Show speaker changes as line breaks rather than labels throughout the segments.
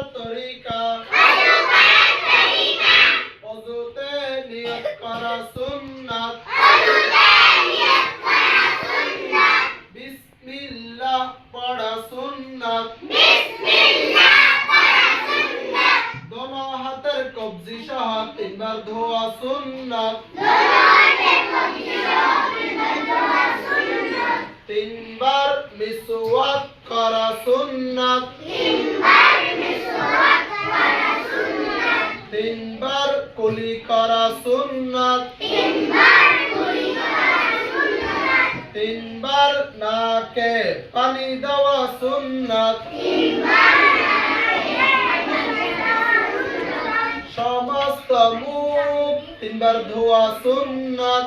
করার তরিকা অজুতে নিয়ত পড়া সুন্নাত। হাতের কবজি সহ তিনবার ধোয়া সুন্নাত। তিনবার মিসওয়াক করা সুন্নাত। তিনবার কুলি করা সুন্নাত। তিনবার নাকে পানি দেওয়া সুন্নাত। সমস্ত মুখ তিনবার ধোয়া সুন্নাত।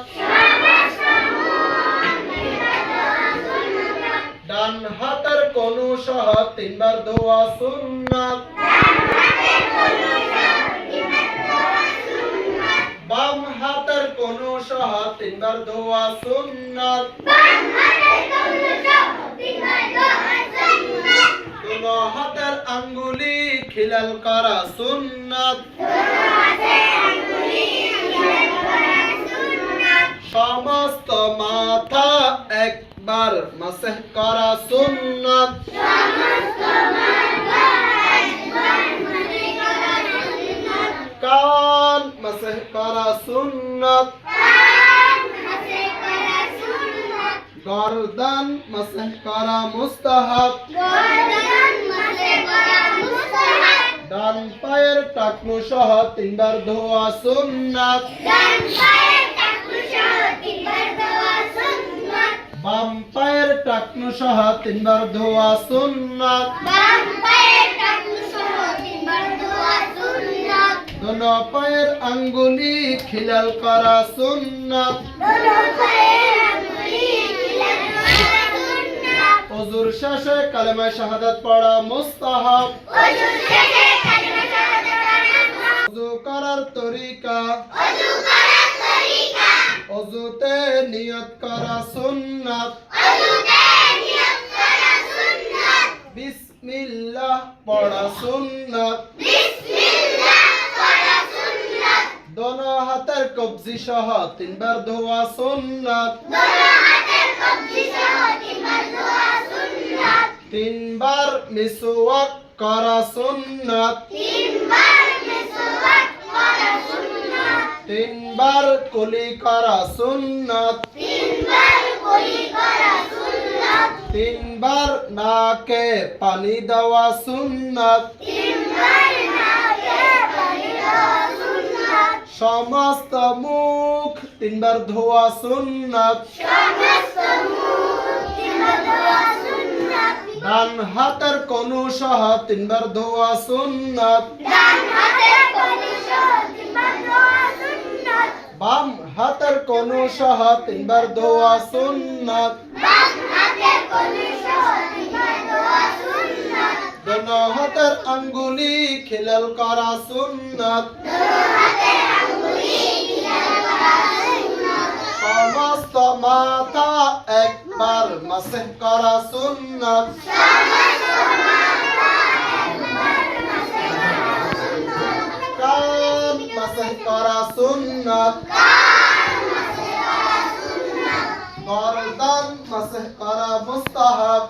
ডান হাতের কোনু সহ তিনবার ধোয়া সুন্নাত। সহ ধোয়া সুন্নাত হাতের আঙ্গুলি খিলাল করা সুন্নাত সমস্ত মাথা একবার মাসেহ করা সুন্নাত কান মাসেহ করা সুন্নাত। গরদান মাসেহ করা মুস্তাহাব। ডান পায়ের টাকনু সহ তিনবার ধোয়া সুন্নাত। বাম পায়ের টাকনু সহ তিনবার ধোয়া সুন্নাত। দোনো পায়ের আঙ্গুলি খিলাল করা সুন্নাত। অজুর শেষে কালেমা শাহাদাত পড়া মুস্তাহাব। অজু করার তরিকা। অজুতে নিয়ত করা সুন্নাত। বিসমিল্লাহ পড়া সুন্নাত। দোনো হাতের কবজি সহ তিনবার ধোয়া সুন্নাত। তিনবার মিসওয়াক করা সুন্নাত। তিনবার কুলি করা সুন্নাত। তিনবার কুলি করা সুন্নাত। তিনবার নাকে পানি দেওয়া সুন্নাত। তিনবার নাকে পানি দেওয়া সমস্ত মুখ তিনবার ধোয়া সুন্নাত। ডান হাতের কোনু সহ তিনবার ধোয়া সুন্নাত। বাম হাতের কোনু সহ তিনবার ধোয়া সুন্নাত। দোনো হাতের আঙ্গুলি খিলাল করা সুন্নাত। সমস্ত মাথা একবার মাসেহ করা সুন্নাত। কান মাসেহ করা সুন্নাত? গরদান মাসেহ করা মুস্তাহাব।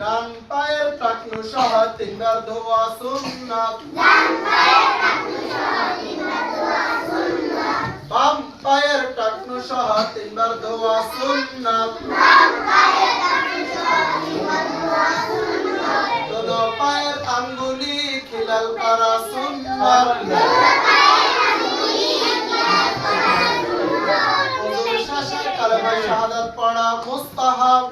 ডান পায়ের টাকনু সহ তিনবার ধোয়া সুন্নাত। বাম সহ তিনবার ধোয়া সুন্নাত। দোনো পায়ের আঙ্গুলি পড়া মুস্তাহাব।